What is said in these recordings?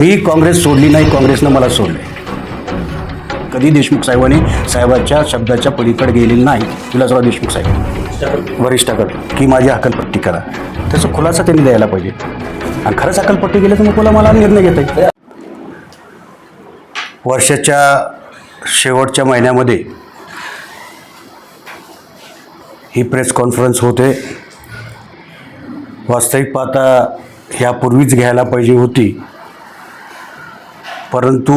मी काँग्रेस सोडली नाही काँग्रेसनं मला सोडले कधी देशमुख साहेबांनी साहेबाच्या शब्दाच्या पलीकडे गेलेली नाही विलासराव देशमुख साहेब. वरिष्ठाकडे की माझी हकलपट्टी करा. त्याचा खुलासा त्यांनी द्यायला पाहिजे. आणि खरंच हकलपट्टी गेली तर मग तुला मला निर्णय घेता येईल. वर्षाच्या शेवटच्या महिन्यामध्ये ही प्रेस कॉन्फरन्स होते. वास्तविक पाहता ह्यापूर्वीच घ्यायला पाहिजे होती. परंतु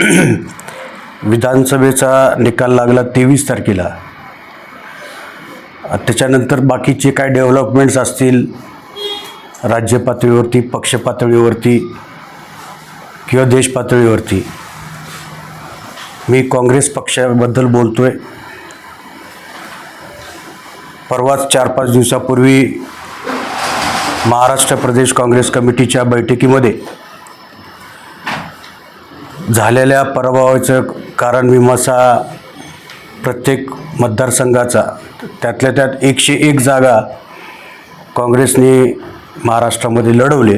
विधानसभेचा निकाल लागला तेवीस तारखेला. त्याच्यानंतर बाकीचे काय डेव्हलपमेंट्स असतील राज्य पातळीवरती पक्ष पातळीवरती किंवा देश पातळीवरती मी काँग्रेस पक्षाबद्दल बोलतो आहे परवाच चार पाच दिवसापूर्वी महाराष्ट्र प्रदेश काँग्रेस कमिटीच्या बैठकीमध्ये झालेल्या पराभवाचं कारण मीमांसा प्रत्येक मतदारसंघाचा. त्यातल्या त्यात एकशे एक जागा काँग्रेसने महाराष्ट्रामध्ये लढवले.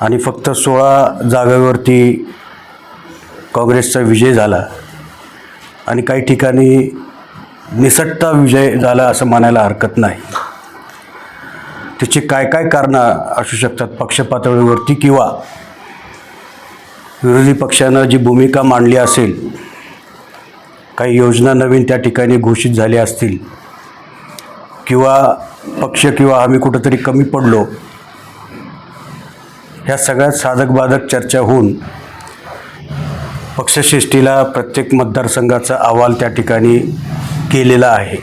आणि फक्त सोळा जागेवरती काँग्रेसचा विजय झाला. आणि काही ठिकाणी निसटता विजय झाला असं मानायला हरकत नाही. त्याची काय काय कारणं असू शकतात? पक्षपातळीवरती किंवा विरोधी पक्षानं जी भूमिका मांडली असेल काही योजना नवीन त्या ठिकाणी घोषित झाल्या असतील किंवा पक्ष किंवा आम्ही कुठंतरी कमी पडलो ह्या सगळ्यात साधक बाधक चर्चा होऊन पक्षश्रेष्ठीला प्रत्येक मतदारसंघाचा अहवाल त्या ठिकाणी केलेला आहे.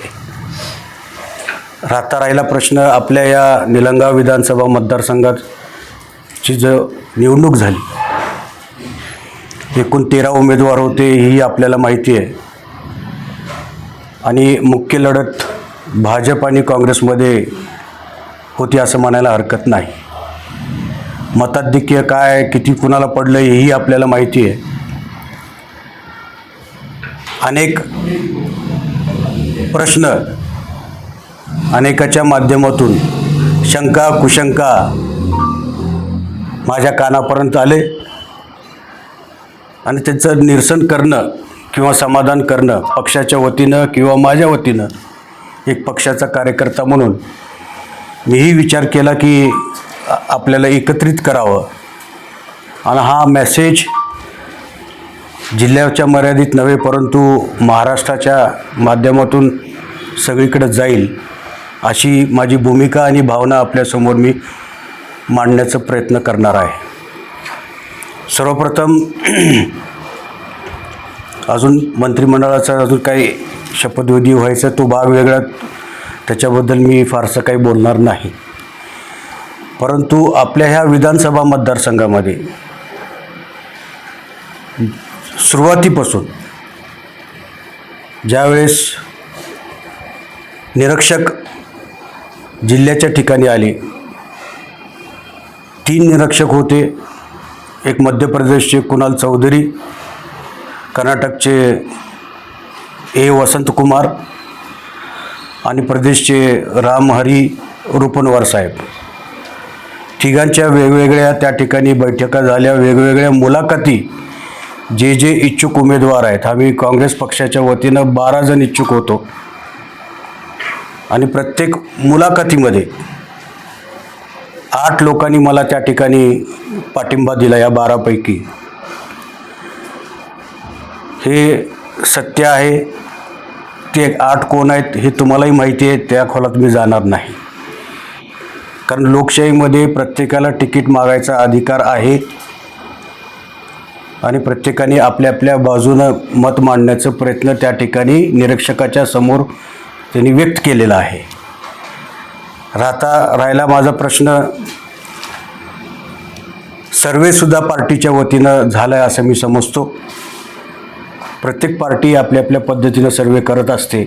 राहता राहिला प्रश्न आपल्या या निलंगा विधानसभा मतदारसंघाची जो निवडणूक झाली एकूण तेरा उमेदवार होते ही आपल्याला माहिती आहे. आणि मुख्य लढत भाजप आणि काँग्रेसमध्ये होती असं म्हणायला हरकत नाही. मताधिक्य काय किती कुणाला पडलं हेही आपल्याला माहिती आहे. अनेक प्रश्न अनेकाच्या माध्यमातून शंका कुशंका माझ्या कानापर्यंत आले. आणि त्याचं निरसन करणं किंवा समाधान करणं पक्षाच्या वतीनं किंवा माझ्या वतीनं एक पक्षाचा कार्यकर्ता म्हणून मीही विचार केला की आपल्याला एकत्रित करावं. आणि हा मेसेज जिल्ह्याच्या मर्यादित नव्हे परंतु महाराष्ट्राच्या माध्यमातून सगळीकडे जाईल अशी माझी भूमिका आणि भावना आपल्यासमोर मी मांडण्याचा प्रयत्न करणार आहे. सर्वप्रथम अजून मंत्रिमंडळाचा अजून काही शपथविधी व्हायचा तो भाग वेगळा. त्याच्याबद्दल मी फारसं काही बोलणार नाही. परंतु आपल्या ह्या विधानसभा मतदारसंघामध्ये सुरुवातीपासून ज्यावेळेस निरीक्षक जिल्ह्याच्या ठिकाणी आले तीन निरीक्षक होते. एक मध्य प्रदेशचे कुणाल चौधरी कर्नाटकचे ए वसंतकुमार आणि प्रदेशचे रामहरी रुपनवार साहेब. तिघांच्या वेगवेगळ्या त्या ठिकाणी बैठका झाल्या. वेगवेगळ्या मुलाखती जे जे इच्छुक उमेदवार आहेत. आम्ही काँग्रेस पक्षाच्या वतीनं बारा जण इच्छुक होतो. आणि प्रत्येक मुलाखतीमध्ये आठ लोकांनी मला त्या ठिकाणी पाठिंबा दिला या बारापैकी. हे सत्य आहे. ते आठ कोण आहेत हे तुम्हालाही माहिती आहे. त्या खोलात मी जाणार नाही. कारण लोकशाहीमध्ये प्रत्येकाला तिकीट मागायचा अधिकार आहे. आणि प्रत्येकाने आपल्या आपल्या बाजूनं मत मांडण्याचा प्रयत्न त्या ठिकाणी निरीक्षकाच्या समोर त्यांनी व्यक्त केलेला आहे. राहता राहिला माझा प्रश्न सर्वेसुद्धा पार्टीच्या वतीनं झालं आहे असं मी समजतो. प्रत्येक पार्टी आपल्या आपल्या पद्धतीनं सर्वे करत असते.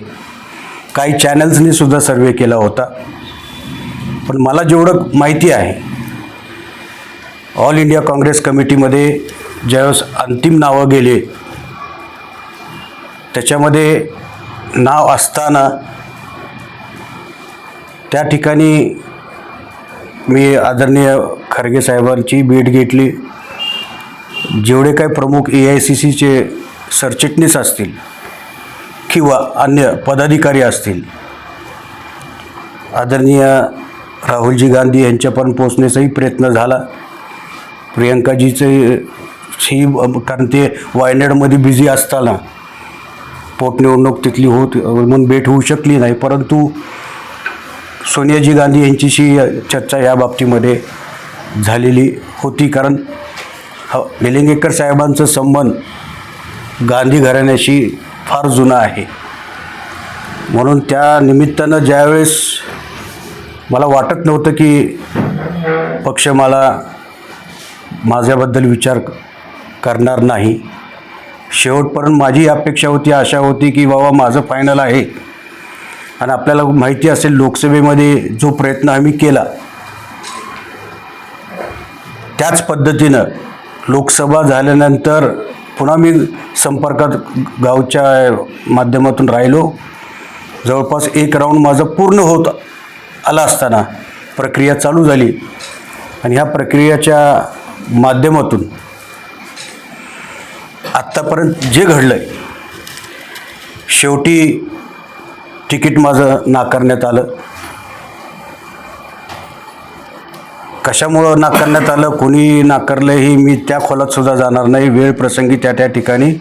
काही चॅनल्सनी सुद्धा सर्वे केला होता. पण मला जेवढं माहिती आहे ऑल इंडिया काँग्रेस कमिटीमध्ये ज्यावेळेस अंतिम नावं गेले त्याच्यामध्ये नाव असताना त्या ठिकाणी मी आदरणीय खरगे साहेबांची भेट घेतली. जेवढे काही प्रमुख ए आय सी सीचे सरचिटणीस असतील किंवा अन्य पदाधिकारी असतील आदरणीय राहुलजी गांधी यांच्यापर्यंत पोचण्याचाही प्रयत्न झाला. प्रियंकाजीचे ही कारण ते वायनाडमध्ये बिझी असताना पोटनिवडणूक तिथली होत म्हणून भेट होऊ शकली नाही. परंतु सोनियाजी गांधी यांच्याशी चर्चा या बाबतीमध्ये झालेली होती. कारण ह निलिंगेकर साहेबांचं संबंध गांधी घराण्याशी फार जुना आहे. म्हणून त्या निमित्तानं ज्यावेळेस मला वाटत नव्हतं की पक्ष मला माझ्याबद्दल विचार करणार नाही. शेवटपर्यंत माझी अपेक्षा होती आशा होती की बाबा माझं फायनल आहे. आणि आपल्याला माहिती असेल लोकसभेमध्ये जो प्रयत्न आम्ही केला त्याच पद्धतीनं लोकसभा झाल्यानंतर पुन्हा मी संपर्कात गावच्या माध्यमातून राहिलो. जवळपास एक राऊंड माझं पूर्ण होत आला असताना प्रक्रिया चालू झाली. आणि ह्या प्रक्रियेच्या माध्यमातून आत्तापर्यंत जे घडलं आहे शेवटी तिकीट माझं नाकारण्यात आलं. कशामुळं नाकारण्यात आलं कोणी नाकारलं हे मी त्या खोलात सुद्धा जाणार नाही. वेळ प्रसंगी त्या त्या ठिकाणी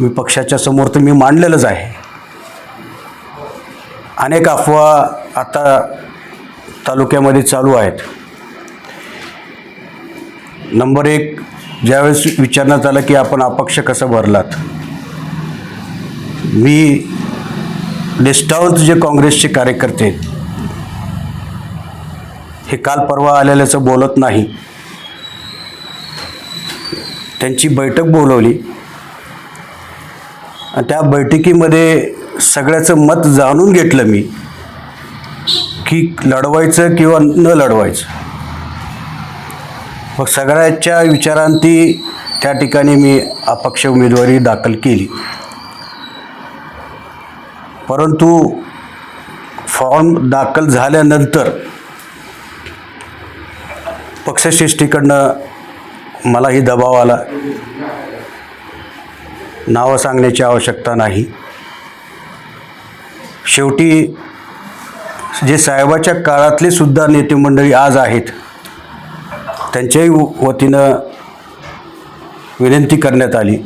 मी पक्षाच्या समोर तर मी मांडलेलंच आहे. अनेक अफवा आता तालुक्यामध्ये चालू आहेत. नंबर एक ज्यावेळेस विचारण्यात आलं की आपण अपक्ष कसं भरलात? मी निष्ठावंत जे काँग्रेसचे कार्यकर्ते हे काल परवा आलेल्याचं बोलत नाही. त्यांची बैठक बोलवली. आणि त्या बैठकीमध्ये सगळ्याचं मत जाणून घेतलं मी की लढवायचं किंवा न लढवायचं. मग सगळ्याच्या विचारांती त्या ठिकाणी मी अपक्ष उमेदवारी दाखल केली. परंतु फॉर्म दाखल झाल्यानंतर पक्षश्रेष्ठीकडनं मलाही दबाव आला. नावं सांगण्याची आवश्यकता नाही. शेवटी जे साहेबाच्या काळातले सुद्धा नेते मंडळी आज आहेत त्यांच्याही वतीनं विनंती करण्यात आली.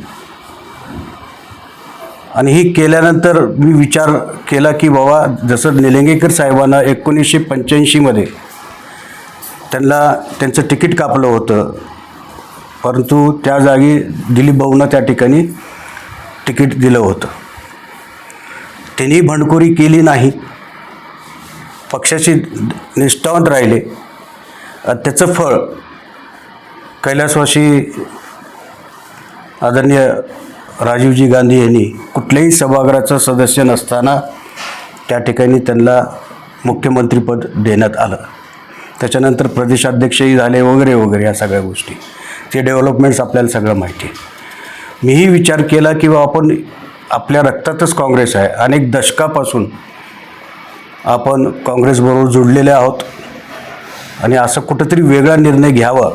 आणि ही केल्यानंतर मी विचार केला की बाबा जसं निलंगेकर साहेबांना एकोणीसशे पंच्याऐंशीमध्ये त्यांना त्यांचं तिकीट कापलं होतं परंतु त्या जागी दिलीप भाऊनं त्या ठिकाणी तिकीट दिलं होतं. त्यांनी भंडखोरी केली नाही. पक्षाशी निष्ठावंत राहिले. त्याचं फळ कैलासवासी आदरणीय राजीवजी गांधी यांनी कुठल्याही सभागृहाचा सदस्य नसताना त्या ठिकाणी त्यांना मुख्यमंत्रीपद देण्यात आलं. त्याच्यानंतर प्रदेशाध्यक्षही झाले वगैरे वगैरे या सगळ्या गोष्टी. ते डेव्हलपमेंट्स आपल्याला सगळं माहिती आहे. मीही विचार केला की बा आपण आपल्या रक्तातच काँग्रेस आहे. अनेक दशकापासून आपण काँग्रेसबरोबर जुडलेले आहोत आणि असं कुठंतरी वेगळा निर्णय घ्यावा.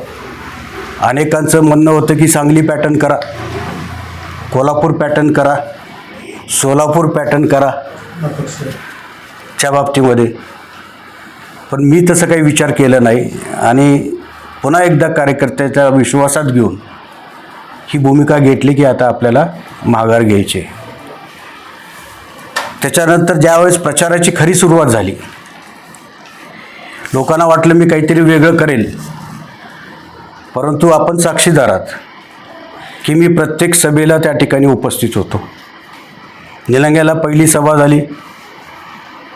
अनेकांचं म्हणणं होतं की सांगली पॅटर्न करा. कोल्हापूर पॅटर्न करा. सोलापूर पॅटर्न करा. च्या बाबतीमध्ये. पण मी तसं काही विचार केला नाही. आणि पुन्हा एकदा कार्यकर्त्याच्या विश्वासात घेऊन ही भूमिका घेतली की आता आपल्याला माघार घ्यायची. आहे. त्याच्यानंतर ज्यावेळेस प्रचाराची खरी सुरुवात झाली लोकांना वाटलं मी काहीतरी वेगळं करेल. परंतु आपण साक्षीदार आहात. की मी प्रत्येक सभेला त्या ठिकाणी उपस्थित होतो. निलंग्याला पहिली सभा झाली.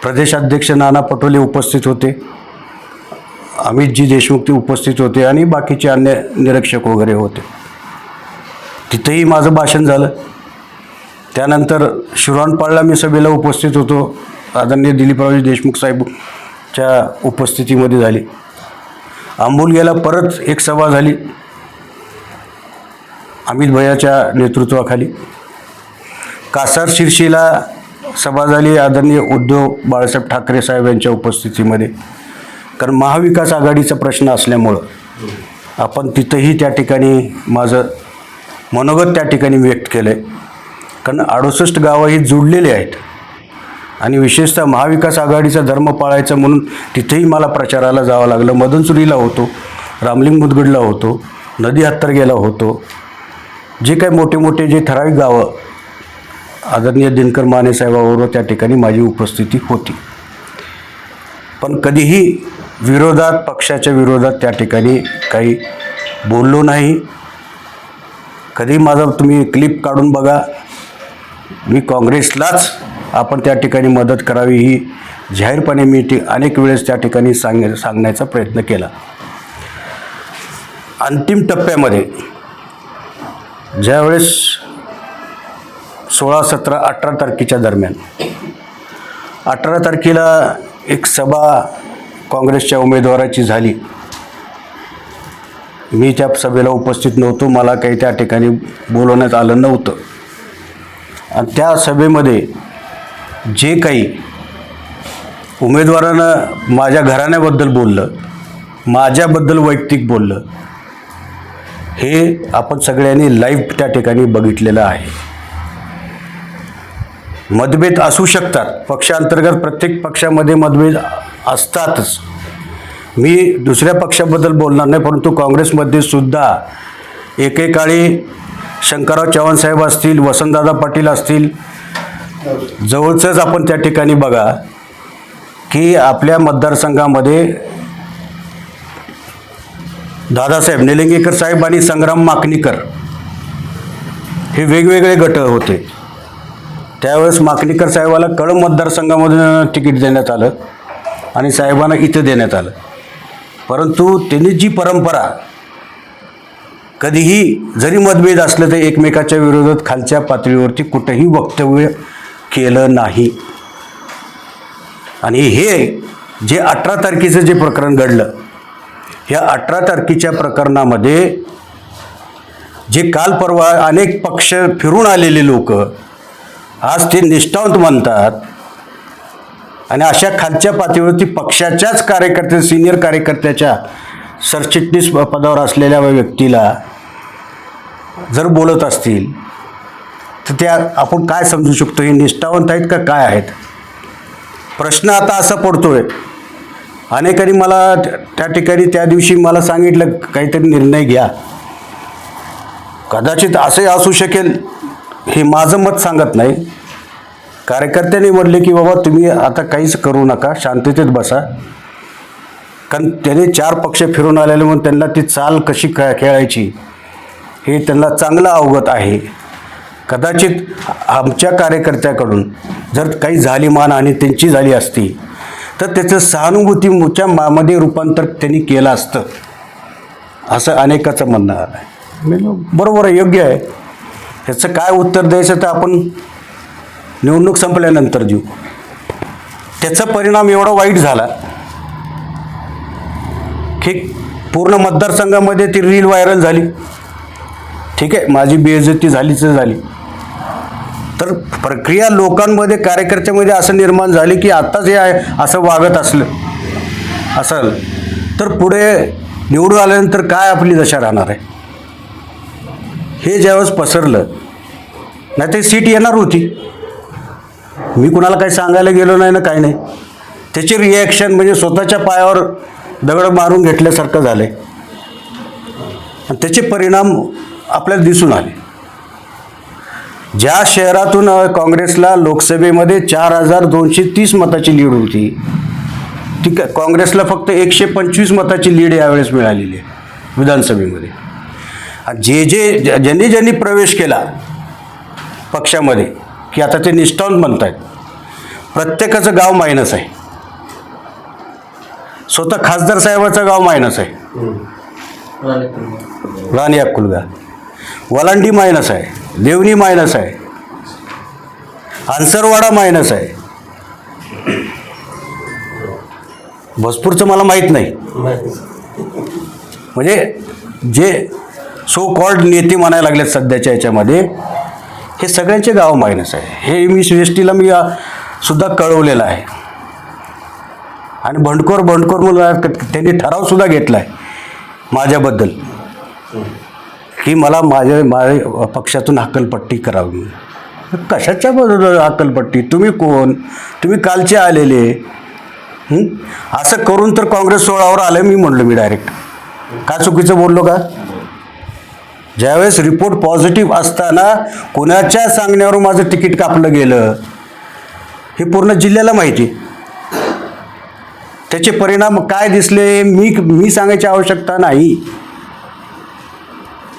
प्रदेशाध्यक्ष नाना पटोले उपस्थित होते. अमितजी देशमुख ते उपस्थित होते आणि बाकीचे अन्य निरीक्षक वगैरे होते. तिथेही माझं भाषण झालं. त्यानंतर शिरवानपाळला मी सभेला उपस्थित होतो. आदरणीय दिलीपरावजी देशमुख साहेबच्या उपस्थितीमध्ये झाली. आंबोलग्याला परत एक सभा झाली. अमित भयाच्या नेतृत्वाखाली. कासार शिरशीला सभा झाली. आदरणीय उद्धव बाळासाहेब ठाकरे साहेब यांच्या उपस्थितीमध्ये. कारण महाविकास आघाडीचा प्रश्न असल्यामुळं आपण तिथंही त्या ठिकाणी माझं मनोगत त्या ठिकाणी व्यक्त केलं आहे कारण अडुसष्ट गावं ही जुडलेली आहेत. आणि विशेषतः महाविकास आघाडीचा धर्म पाळायचा म्हणून तिथेही मला प्रचाराला जावं लागलं. मदनसुरीला होतो रामलिंग मुदगडला होतो नदी हत्तरगेला होतो. जे काही मोठे मोठे जे ठराविक गावं आदरणीय दिनकर माने साहेबाबरोबर त्या ठिकाणी माझी उपस्थिती होती. पण कधीही विरोधात पक्षाच्या विरोधात त्या ठिकाणी काही बोललो नाही. कधी माझा तुम्ही क्लिप काढून बघा. मी काँग्रेसलाच आपण त्या ठिकाणी मदत करावी ही जाहीरपणे मी ती अनेक वेळेस त्या ठिकाणी सांग सांगण्याचा प्रयत्न केला. अंतिम टप्प्यामध्ये ज्यावेळेस सोळा सतरा अठरा तारखेच्या दरम्यान अठरा तारखेला एक सभा काँग्रेसच्या उमेदवाराची झाली. मी त्या सभेला उपस्थित नव्हतो मला काही त्या ठिकाणी बोलवण्यात आलं नव्हतं. आणि त्या सभेमध्ये जे काही उमेदवारानं माझ्या घराण्याबद्दल बोललं माझ्याबद्दल वैयक्तिक बोललं हे आपण सगळ्यांनी लाईव्ह त्या ठिकाणी बघितलेलं आहे. मतभेद असू शकतात. पक्षांतर्गत प्रत्येक पक्षामध्ये मतभेद असतातच. मी दुसऱ्या पक्षाबद्दल बोलणार नाही परंतु काँग्रेसमध्ये सुद्धा एकेकाळी शंकरराव चव्हाण साहेब असतील वसंतदादा पाटील असतील जवळचंच आपण त्या ठिकाणी बघा की आपल्या मतदारसंघामध्ये दादासाहेब निलंगेकर साहेब आणि संग्राम माकणीकर हे वेगवेगळे गट होते. त्यावेळेस माकणीकर साहेबाला कळंब मतदारसंघामधून तिकीट देण्यात आलं आणि साहेबांना इथं देण्यात आलं. परंतु त्यांनी जी परंपरा कधीही जरी मतभेद असलं तर एकमेकाच्या विरोधात खालच्या पातळीवरती कुठंही वक्तव्य केलं नाही. आणि हे जे अठरा तारखेचं जे प्रकरण घडलं या अठरा तारखेच्या प्रकरणामध्ये जे काल परवा अनेक पक्ष फिरून आलेले लोक आज ते निष्ठावंत म्हणतात. आणि अशा खालच्या पातळीवरती पक्षाच्याच कार्यकर्त्या सिनियर कार्यकर्त्याच्या सरचिटणीस पदावर असलेल्या व्यक्तीला जर बोलत असतील तर त्या आपण काय समजू शकतो? हे निष्ठावंत आहेत का? काय आहेत? प्रश्न आता असा पडतोय. अनेकांनी मला त्या- ठिकाणी त्या दिवशी मला सांगितलं काहीतरी निर्णय घ्या. कदाचित असे असू शकेल हे माझं मत सांगत नाही. कार्यकर्त्यांनी म्हटले की बाबा तुम्ही आता काहीच करू नका शांततेत बसा. कारण त्याने चार पक्ष फिरून आलेले म्हणून त्यांना ती चाल कशी खेळायची हे त्यांना चांगलं अवगत आहे. कदाचित आमच्या कार्यकर्त्याकडून जर काही झाली मान आणि त्यांची झाली असती तर त्याचं सहानुभूतीच्या मामध्ये रूपांतर त्यांनी केलं असतं. असं अनेकाचं म्हणणं आहे. मी म्हणलो, बरोबर आहे योग्य आहे. ह्याचं काय उत्तर द्यायचं तर आपण निवडणूक संपल्यानंतर देऊ. त्याचा परिणाम एवढा वाईट झाला की पूर्ण मतदारसंघामध्ये ती रील व्हायरल झाली. ठीक आहे माझी बेइज्जती झालीच झाली. तर प्रक्रिया लोकांमध्ये कार्यकर्त्यामध्ये असं निर्माण झाली की आत्ताच हे आहे असं वागत असलं असेल. तर पुढे निवडून आल्यानंतर काय आपली दशा राहणार आहे? हे ज्यावेळेस पसरलं नाही ते सीट येणार होती. मी कुणाला काही सांगायला गेलो नाही ना काही नाही. त्याचे रिॲक्शन म्हणजे स्वतःच्या पायावर दगड मारून घेतल्यासारखं झालं आहे आणि त्याचे परिणाम आपल्याला दिसून आले. ज्या शहरातून काँग्रेसला लोकसभेमध्ये चार हजार दोनशे तीस मताची लीड होती ती क- काँग्रेसला फक्त एकशे पंचवीस मताची लीड यावेळेस मिळालेली आहे विधानसभेमध्ये. आणि जे जे ज्या- ज्यांनी ज्यांनी प्रवेश केला पक्षामध्ये की आता ते निष्ठावंत म्हणत आहेत प्रत्येकाचं गाव मायनस आहे. स्वतः खासदार साहेबाचं गाव मायनस आहे. राणी अक्कुलगा वलांडी मायनस आहे. देवणी मायनस आहे. आन्सरवाडा मायनस आहे. भोजपूरचं मला माहीत नाही. म्हणजे जे सो कॉल्ड नेते म्हणायला लागलेत सध्याच्या याच्यामध्ये हे सगळ्यांचे गाव मायनस आहे. हे मी सी एस टीला मी सुद्धा कळवलेलं आहे. आणि भंडकोर भंडकोर म्हणून त्यांनी ठरावसुद्धा घेतला आहे माझ्याबद्दल. की मला माझ्या माझ्या पक्षातून हकलपट्टी करावी. कशाच्या बरोबर हकलपट्टी तुम्ही कोण? तुम्ही कालचे आलेले. असं करून तर काँग्रेस सोळावर आलं मी म्हणलो मी डायरेक्ट. का चुकीचं बोललो का? ज्यावेळेस रिपोर्ट पॉझिटिव्ह असताना कोणाच्या सांगण्यावर माझं तिकीट कापलं गेलं हे पूर्ण जिल्ह्याला माहिती. त्याचे परिणाम काय दिसले मी मी सांगायची आवश्यकता नाही.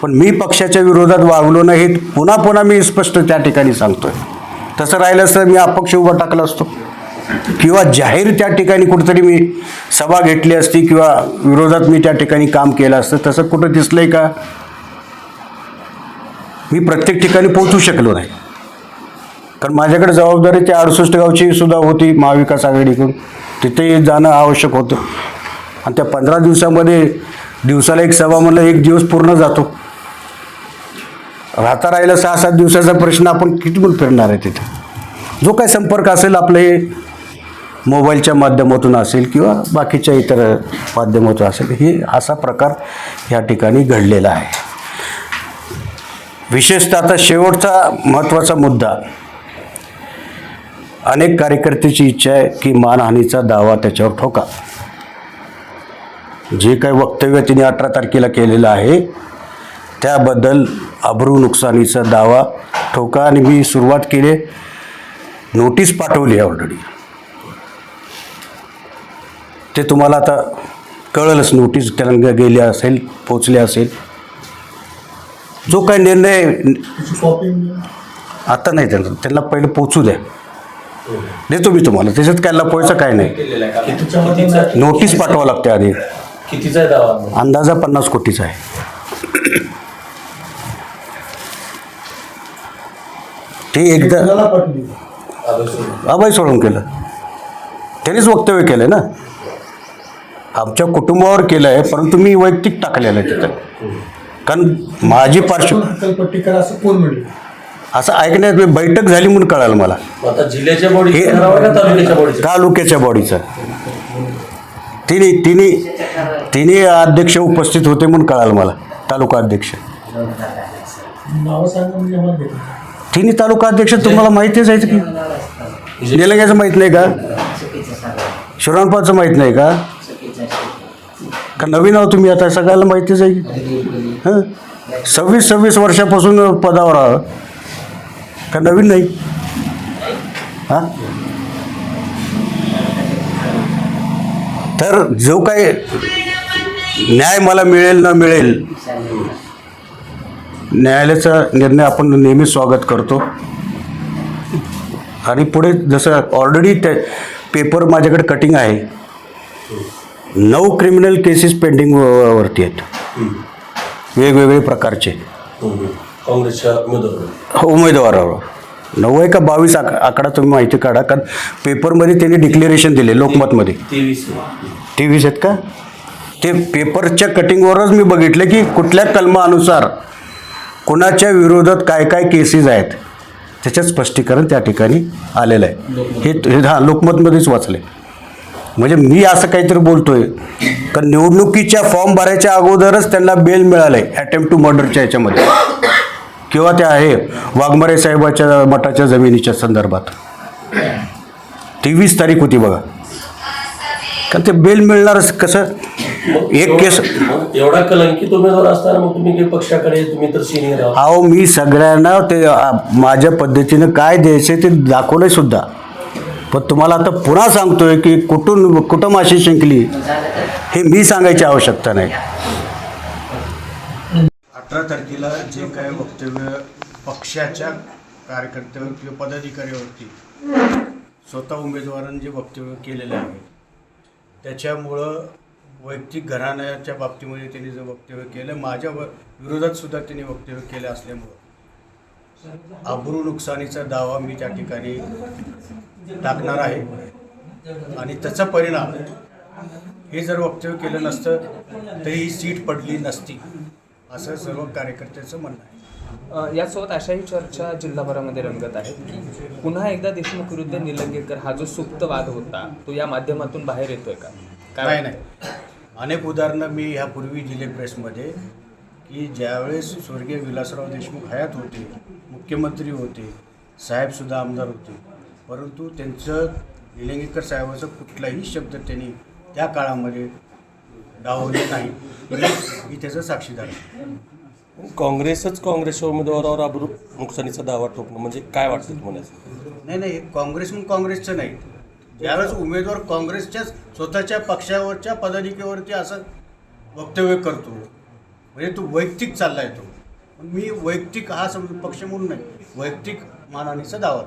पण मी पक्षाच्या विरोधात वागलो नाही पुन्हा पुन्हा मी स्पष्ट त्या ठिकाणी सांगतोय. तसं राहिलं असतं मी अपक्ष उभा टाकला असतो. किंवा जाहीर त्या ठिकाणी कुठंतरी मी सभा घेतली असती किंवा विरोधात मी त्या ठिकाणी काम केलं असतं तसं कुठं दिसलंय का? मी प्रत्येक ठिकाणी पोहोचू शकलो नाही. कारण माझ्याकडे जबाबदारी त्या अडुसष्ट गावची सुद्धा होती महाविकास आघाडीकडून. तिथे जाणं आवश्यक होतं. आणि त्या पंधरा दिवसामध्ये दिवसाला एक सभा म्हणलं एक दिवस पूर्ण जातो. राहता राहिला सहा सात दिवसाचा प्रश्न आपण किती पण फिरणार आहे तिथे. जो काही संपर्क असेल आपले मोबाईलच्या माध्यमातून असेल किंवा बाकीच्या इतर माध्यमातून असेल हे असा प्रकार या ठिकाणी घडलेला आहे. विशेषतः आता शेवटचा महत्त्वाचा मुद्दा. अनेक कार्यकर्त्याची इच्छा आहे की मानहानीचा दावा त्याच्यावर ठोका. जे काही वक्तव्य तिने अठरा तारखेला केलेलं आहे त्याबद्दल अब्रू नुकसानीचा दावा ठोका आणि मी सुरुवात केली. नोटीस पाठवली आहे ऑलरेडी ते तुम्हाला आता कळलंच नोटीस त्यांना गेली असेल पोचले असेल. जो काही निर्णय आता नाही त्यांना त्यांना पहिलं पोचू द्या. देतो मी तुम्हाला त्याच्यात काय लपवायचं काय नाही. नोटीस पाठवावं लागते आधी. कितीचा आहे दावा? अंदाजा पन्नास कोटीचा आहे. ते एकदा अभय सोडून केलं. त्यांनीच वक्तव्य केलं ना? आमच्या कुटुंबावर केलं आहे परंतु मी वैयक्तिक टाकलेलं आहे तिथं. कारण माझी पार्श्व असं कोण म्हणलं? असं ऐकण्यात बैठक झाली म्हणून कळालं मला. हे- तालुक्याच्या बॉडीचं? तालुक्याच्या बॉडीचं. तिने तिने तिने अध्यक्ष उपस्थित होते म्हणून कळालं मला तालुका अध्यक्ष. तिन्ही तालुका अध्यक्ष तुम्हाला माहितीच आहे की निलंग्याचं माहीत नाही का? शिवरानपाचं माहीत नाही का? का नवीन आहो तुम्ही आता? सगळ्याला माहितीच आहे की हां? सव्वीस सव्वीस वर्षापासून पदावर आहोत. का नवीन नाही? हां? तर जो काही न्याय मला मिळेल न मिळेल न्यायालयाचा निर्णय आपण नेहमी स्वागत करतो. आणि पुढे जसं ऑलरेडी ते पेपर माझ्याकडे कटिंग आहे. नऊ क्रिमिनल केसेस पेंडिंग वरती आहेत. वेगवेगळे प्रकारचे. काँग्रेसच्या उमेदवार हो, उमेदवारावर. नऊ आहे का बावीस आक आकडा तुम्ही माहिती काढा कारण पेपरमध्ये त्यांनी डिक्लेरेशन दिले लोकमतमध्ये. तेवीस आहेत का? ते पेपरच्या कटिंगवरच मी बघितलं की कुठल्या कलमानुसार कुणाच्या विरोधात काय काय केसेस आहेत त्याच्यात स्पष्टीकरण त्या ठिकाणी आलेलं आहे. हे हे लोकमतमध्येच वाचले म्हणजे मी असं काहीतरी बोलतोय का निवडणुकीच्या फॉर्म भरायच्या अगोदरच त्यांना बेल मिळालं आहे अटेम्प्ट टू मर्डरच्या याच्यामध्ये. किंवा त्या आहे वाघमारे साहेबाच्या मठाच्या जमिनीच्या संदर्भात. तेवीस तारीख होती बघा. कारण ते बेल मिळणारच कसं? एक केस एवढा कलंकित उमेदवार असताना मग तुम्ही काही पक्षाकडे तुम्ही तर सिनियर आहात. अहो मी सगळ्यांना ते आ, माझ्या पद्धतीनं काय द्यायचं ते दाखवलंय सुद्धा. पण तुम्हाला आता पुन्हा सांगतोय की कुठून कुठं माशी शिंकली हे मी सांगायची आवश्यकता नाही. अठरा तारखेला जे काय वक्तव्य पक्षाच्या कार्यकर्त्यावर किंवा पदाधिकाऱ्यावरती स्वतः उमेदवारांनी जे वक्तव्य केलेलं आहे त्याच्यामुळं वैयक्तिक घराण्याच्या बाबतीमध्ये त्यांनी जे वक्तव्य केलं माझ्या विरोधात सुद्धा त्यांनी वक्तव्य केलं असल्यामुळं. आबरू नुकसानीचा दावा मी त्या ठिकाणी टाकणार आहे. आणि त्याचा परिणाम हे जर वक्तव्य केलं नसतं तरी ही सीट पडली नसती असं सर्व कार्यकर्त्याचं म्हणणं आहे. यासोबत अशाही चर्चा जिल्हाभरामध्ये रंगत आहेत की पुन्हा एकदा देशमुख विरुद्ध निलंगेकर हा जो सुप्त वाद होता तो या माध्यमातून बाहेर येतोय का? काय? नाही. अनेक उदाहरणं मी ह्यापूर्वी दिले प्रेसमध्ये की ज्यावेळेस स्वर्गीय विलासराव देशमुख हयात होते मुख्यमंत्री होते साहेबसुद्धा आमदार होते परंतु त्यांचं निलंगेकर साहेबाचा कुठलाही शब्द त्यांनी त्या काळामध्ये डावले नाही. मी- मी त्याचा साक्षीदार आहे. काँग्रेसच काँग्रेसच्या उमेदवारावर अब्रूप नुकसानीचा दावा ठोकणं म्हणजे काय वाटतं तुम्हाला? नाही नाही काँग्रेस म्हणून काँग्रेसचं नाही. ज्यावेळेस उमेदवार काँग्रेसच्याच स्वतःच्या पक्षावरच्या पदाधिकेवरती असं वक्तव्य करतो म्हणजे तो वैयक्तिक चालला आहे तो मी वैयक्तिक हा समज पक्ष म्हणून नाही वैयक्तिक मानहानीचा दावा